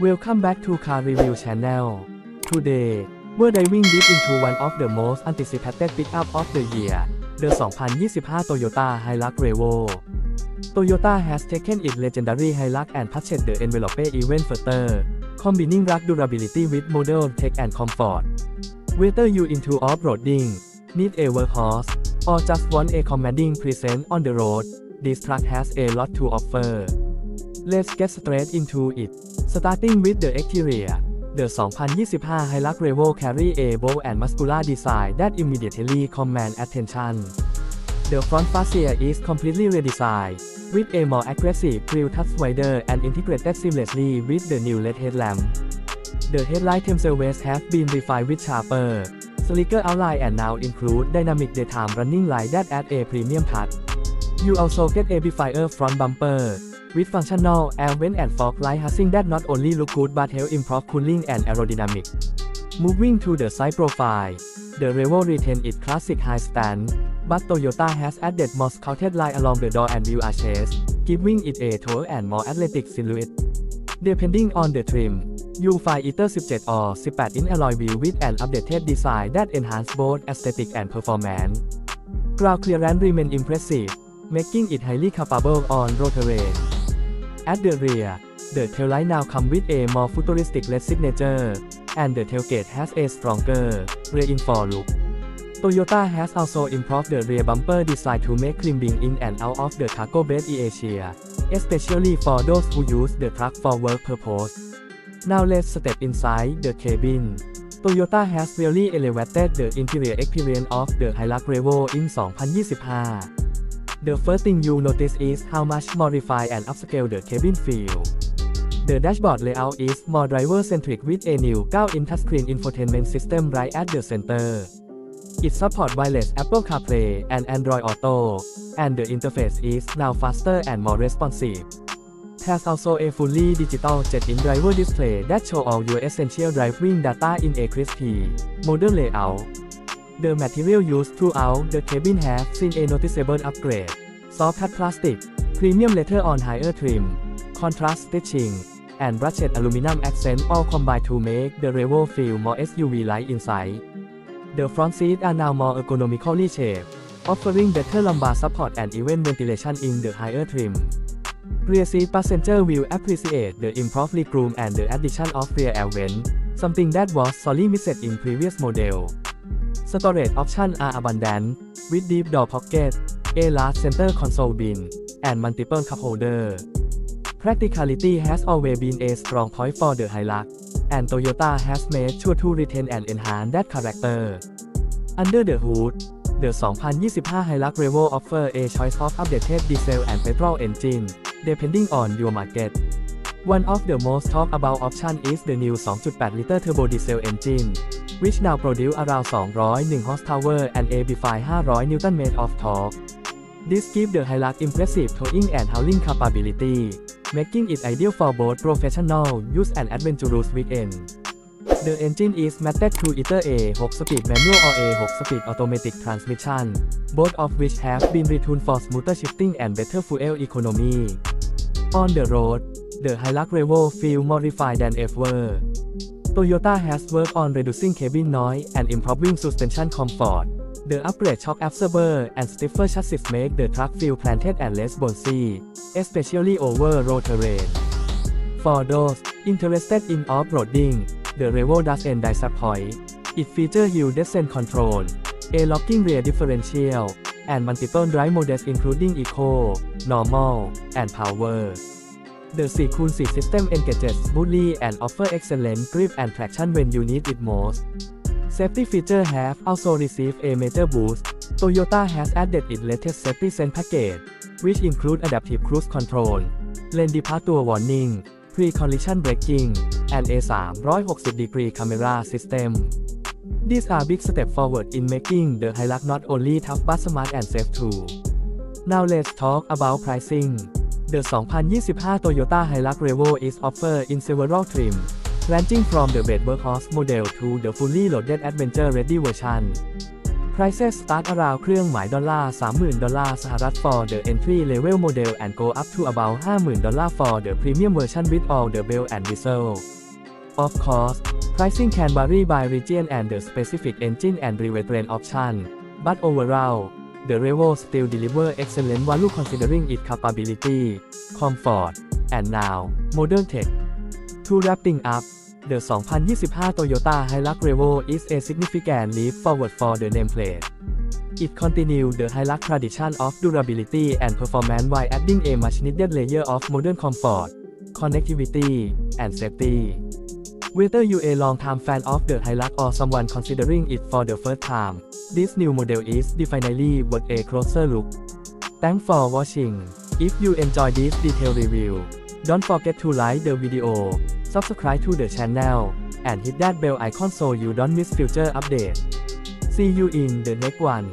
Welcome back to Car Review Channel. Today, we're diving deep into one of the most anticipated pickup of the year, the 2025 Toyota Hilux Revo. Toyota has taken its legendary Hilux and patched the envelope even further, combining rugged durability with modern tech and comfort. Whether you into off-roading, need a workhorse, or just want a commanding presence on the road, this truck has a lot to offer. Let's get straight into it. Starting with the exterior. The 2025 Hilux Revo carry a bold and muscular design that immediately command attention. The front fascia is completely redesigned, with a more aggressive grille touch wider and integrated seamlessly with the new LED headlamp. The headlight themselves have been refined with sharper, sleeker outline and now include dynamic daytime running light that add a premium touch. You also get a Bifier front bumper, with functional air vent and fog light hazing that not only look good but help improve cooling and aerodynamic. Moving to the side profile, the Revo retains its classic high stand, but Toyota has added more sculpted line along the door and wheel arches, giving it a taller and more athletic silhouette. Depending on the trim, you'll find either 17 or 18-inch alloy wheel with an updated design that enhance both aesthetic and performance. Ground clearance remains impressive, making it highly capable on road terrain. At the rear, the now comes with a more futuristic LED signature, and the tailgate has a stronger, reinforced look. Toyota has also improved the rear bumper design to make climbing in and out of the cargo bed easier, especially for those who use the truck for work purpose. Now let's step inside the cabin. Toyota has really elevated the interior experience of the Hilux Revo in 2025. The first thing you notice is how much more refined and upscale the cabin feel. The dashboard layout is more driver-centric with a new 9-inch touchscreen infotainment system right at the center. It supports wireless Apple CarPlay and Android Auto, and the interface is now faster and more responsive. There's also a fully digital 7-inch driver display that shows all your essential driving data in a crispy, modern layout. The material used throughout the cabin have seen a noticeable upgrade. Soft cut plastic, premium leather on higher trim, contrast stitching, and brushed aluminum accent all combine to make the Revo feel more SUV-like inside. The front seats are now more ergonomically shaped, offering better lumbar support and even ventilation in the higher trim. Rear seat passenger will appreciate the improved legroom and the addition of rear air vent, something that was sorely missed in previous model. Storage options are abundant, with deep door pocket, a large center console bin, and multiple cup holder. Practicality has always been a strong point for the Hilux, and Toyota has made sure to retain and enhance that character. Under the hood, the 2025 Hilux Revo offer a choice of updated diesel and petrol engine, depending on your market. One of the most talked about option is the new 2.8-liter turbo diesel engine, which now produce around 201 horsepower and a B5 500 Nm of torque. This gives the Hilux impressive towing and hauling capability, making it ideal for both professional use and adventurous weekend. The engine is matched to either a 6-speed manual or a 6-speed automatic transmission, both of which have been retuned for smoother shifting and better fuel economy. On the road, the Hilux Revo feel more refined than ever. Toyota has worked on reducing cabin noise and improving suspension comfort. The upgrade shock absorber and stiffer chassis make the truck feel planted and less bouncy, especially over road terrain. For those interested in off-roading, the Revo doesn't disappoint. It features hill descent control, a locking rear differential, and multiple drive modes including Eco, Normal, and Power. The 4x4 system engages smoothly and offers excellent grip and traction when you need it most. Safety features have also received a major boost. Toyota has added its latest safety sense package, which include adaptive cruise control, lane departure warning, pre-collision braking, and a 360-degree camera system. These are big steps forward in making the Hilux not only tough but smart and safe too. Now let's talk about pricing. The 2025 Toyota Hilux Revo is offered in several trims, ranging from the base workhorse model to the fully loaded adventure-ready version. Prices start around เครื่องหมายดอลลาร์30,000 ดอลลาร์สหรัฐ for the entry level model and go up to about 50,000 ดอลลาร์ for the premium version with all the bell and whistle. Of course, pricing can vary by region and the specific engine and drivetrain option, but overall, the Revo still deliver excellent value considering its capability, comfort, and now, modern tech. To wrapping up, the 2025 Toyota Hilux Revo is a significant leap forward for the nameplate. It continues the Hilux tradition of durability and performance while adding a much-needed layer of modern comfort, connectivity, and safety. Whether you a long-time fan of the Hilux or someone considering it for the first time, this new model is definitely worth a closer look. Thanks for watching. If you enjoy this detailed review, don't forget to like the video, subscribe to the channel, and hit that bell icon so you don't miss future updates. See you in the next one.